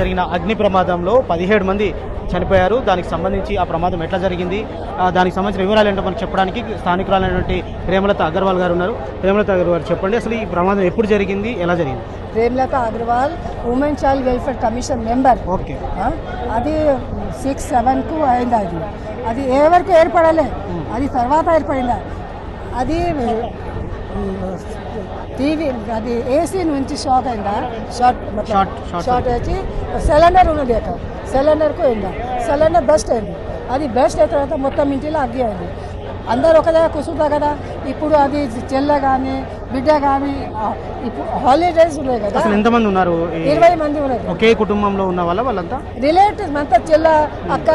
జరిగిన అగ్ని ప్రమాదంలో పదిహేడు మంది చనిపోయారు. దానికి సంబంధించి ఆ ప్రమాదం ఎట్లా జరిగింది? దానికి సంబంధించిన వివరాలు ఏంటో మనకు చెప్పడానికి స్థానికురాలైనటువంటి ప్రేమలత అగర్వాల్ గారు ఉన్నారు. ప్రేమలత అగర్వాల్ చెప్పండి అసలు ఈ ప్రమాదం ఎప్పుడు జరిగింది? ఎలా జరిగింది? Premalatha Agarwal women child welfare commission member okay. అది సిక్స్ సెవెన్కు అయింది అది. అది ఏ వరకు ఏర్పడలే. అది తర్వాత ఏర్పడింది? అది టీవీ అది ఏసీ నుంచి షాక్ అయిందా? షార్ట్. షార్ట్ వచ్చి సిలిండర్ ఉన్నది అక్కడ సిలిండర్కు అయిందా సిలిండర్ బెస్ట్ అయింది. అది బెస్ట్ అయిన తర్వాత మొత్తం ఇంటిలో అగ్గి అయింది. అందరు ఒక దగ్గర కూర్చుంటారు కదా. ఇప్పుడు అది చెల్ల కానీ బిడ్డ కానీ ఇప్పుడు హాలిడేస్ ఉన్నాయి కదా. అసలు ఎంతమంది ఉన్నారు ఇరవై మంది ఉన్నారు. ఒకే కుటుంబంలో ఉన్న వాళ్ళ వాళ్ళంతా? రిలేటివ్స్ అంతా చెల్ల అక్క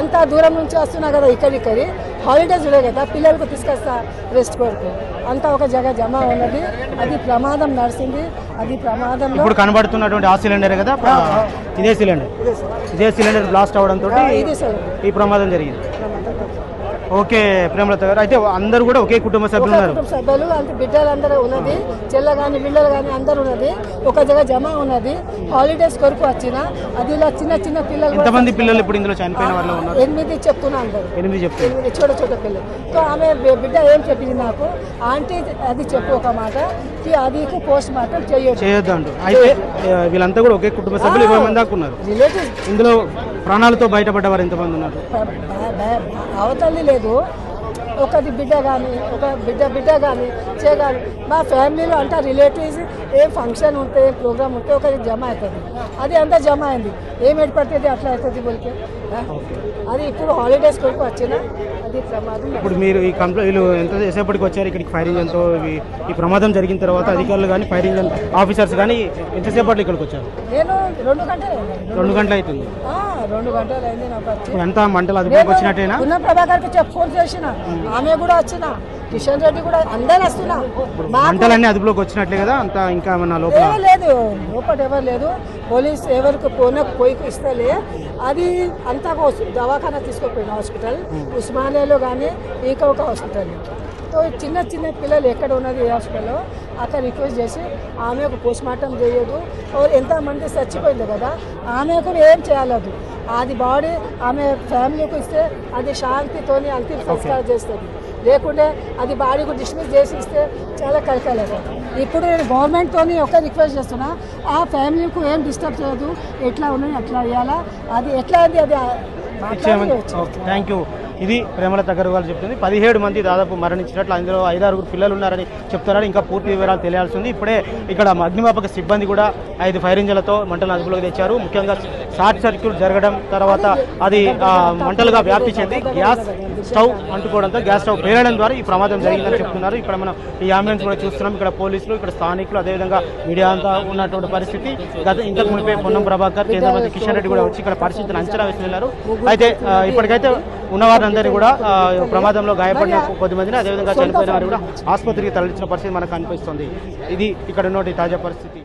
అంతా దూరం నుంచి వస్తున్నా కదా ఇక్కడి ఇక్కడి హాలిడేస్ ఉన్నాయి కదా పిల్లలకు తీసుకొస్తా రెస్ట్ కొరకు. అంతా ఒక జగ జమ ఉన్నది. అది ప్రమాదం నడిచింది అది ప్రమాదంలో ఇప్పుడు కనబడుతున్నటువంటి ఆ సిలిండర్ కదా? ఇదే సిలిండర్ ఇదే సిలిండర్ బ్లాస్ట్ అవడంతో ఈ ప్రమాదం జరిగింది. ఓకే ప్రేమలత గారు. అయితే అందరూ కూడా ఒకే కుటుంబ సభ్యులు ఉన్నారు. కుటుంబ సభ్యులు అంత బిడ్డలందరూ ఉన్నది చెల్ల కానీ బిడ్డలు కానీ అందరూ ఉన్నది ఒక జగ జమ ఉన్నది. హాలిడేస్ కొరకు వచ్చిన అది ఇలా చిన్న చిన్న పిల్లలు ఎంతమంది పిల్లలు ఇప్పుడు ఇందులో చనిపోయిన వాళ్ళు ఉన్నారు? ఎనిమిది చెప్తున్నా అందరు. ఎనిమిది చెప్తారు ఎనిమిది చోట చోట పిల్లలు. సో ఆమె బిడ్డ ఏం చెప్పింది నాకు? ఆంటీ అది చెప్పు ఒక మాట. కి అది పోస్ట్ మార్టం చేయొద్దు. అయితే వీళ్ళంతా కూడా ఒకే కుటుంబ సభ్యులు ఇరవై మంది దాకా ఉన్నారు. ఇందులో ప్రాణాలతో బయటపడ్డ వారు ఎంతమంది ఉన్నారు? అవతలి లేదు. ఒకది బిడ్డ కానీ ఒక బిడ్డ బిడ్డ కానీ చేయగాని మా ఫ్యామిలీలో అంతా రిలేటివ్స్ ఏ ఫంక్షన్ ఉంటే ఏ ప్రోగ్రామ్ ఉంటే ఒకటి జమ అవుతుంది. అది అంతా జమ అయింది. ఏం ఏర్పడుతుంది అట్లా అవుతుంది బోల్కే? ఆ? అది ఇప్పుడు హాలిడేస్ కొరకు వచ్చిన? అది ప్రమాదం. ఇప్పుడు మీరు ఈ కంప్లైంట్ వీళ్ళు ఎంత సేపటికి వచ్చారు? ఇక్కడికి ఫైరింగ్ ఎంతో ఈ ప్రమాదం జరిగిన తర్వాత అధికారులు కానీ ఫైరింగ్ ఆఫీసర్స్ కానీ ఎంతసేపట్లో ఇక్కడికి వచ్చారు? నేను రెండు గంటలు రెండు గంటలు అవుతుంది రెండు గంటలు అయింది నాకు వచ్చి. ఎంత మంటలు అదుపులోకి వచ్చినట్టేనా? పున్న ప్రభాకర్కి చెప్పు ఫోన్ చేసిన. ఆమె కూడా వచ్చిన. కిషన్ రెడ్డి కూడా అందరు వస్తున్నా. మంటలన్నీ అదుపులోకి వచ్చినట్లే కదా? అంత ఇంకా మన లోపల? ఎవరు లేదు. లోపల ఎవరు లేదు పోలీస్ ఎవరికి పోయిన పోయి ఇస్తలే. అది అంతా ఒక దవాఖానా తీసుకుపోయిన హాస్పిటల్. ఉస్మానియాలో కానీ ఇంకా ఒక హాస్పిటల్. సో చిన్న చిన్న పిల్లలు ఎక్కడ ఉన్నది ఏ హాస్పిటల్లో? అక్కడ రిక్వెస్ట్ చేసి ఆమెకు పోస్ట్ మార్టం చేయదు ఎంతమంది చచ్చిపోయింది కదా ఆమెకు ఏం చేయాలదు. అది బాడీ ఆమె ఫ్యామిలీకి ఇస్తే అది శాంతితోని అంతిమ సంస్కారం చేస్తుంది. లేకుంటే అది బాడీకి డిస్మిస్ చేసి ఇస్తే చాలా కలకాలేదు ఇప్పుడు నేను గవర్నమెంట్తోని ఒక రిక్వెస్ట్ చేస్తున్నా ఆ ఫ్యామిలీకి ఏం డిస్టర్బ్ చేయదు ఎట్లా ఉన్నాయి అట్లా అయ్యాలా అది ఎట్లా అది మాట్లాడవచ్చు థ్యాంక్ యూ ఇది ప్రేమలత అగర్వాల్ చెప్తుంది. పదిహేడు మంది దాదాపు మరణించినట్లు అందులో ఐదారుగురు పిల్లలు ఉన్నారని చెప్తున్నారని ఇంకా పూర్తి వివరాలు తెలియాల్సి ఉంది. ఇప్పుడే ఇక్కడ అగ్నిమాపక సిబ్బంది కూడా ఐదు ఫైర్ ఇంజన్లతో మంటలను అదుపులోకి తెచ్చారు. ముఖ్యంగా షార్ట్ సర్క్యూట్ జరగడం తర్వాత అది ఆ, మంటలుగా వ్యాప్తి చెంది గ్యాస్ స్టవ్ అంటుకోవడంతో గ్యాస్ స్టవ్ పేరడం ద్వారా ఈ ప్రమాదం జరిగిందని చెప్తున్నారు. ఇక్కడ మనం ఈ అంబులెన్స్ కూడా చూస్తున్నాం. ఇక్కడ పోలీసులు ఇక్కడ స్థానికులు అదేవిధంగా మీడియా అంతా ఉన్నటువంటి పరిస్థితి. గత ఇంతకు మునిపే పొన్నం ప్రభాకర్ కేంద్ర మంత్రి కిషన్ రెడ్డి కూడా వచ్చి ఇక్కడ పరిస్థితిని అంచనా వేసి వెళ్ళారు. అయితే ఇప్పటికైతే ఉన్నవారు వారందరినీ కూడా ప్రమాదంలో గాయపడిన కొద్ది మందిని అదేవిధంగా చనిపోయిన వారు కూడా ఆసుపత్రికి తరలించిన పరిస్థితి మనకు కనిపిస్తుంది ఇది ఇక్కడ ఉన్నటువంటి తాజా పరిస్థితి.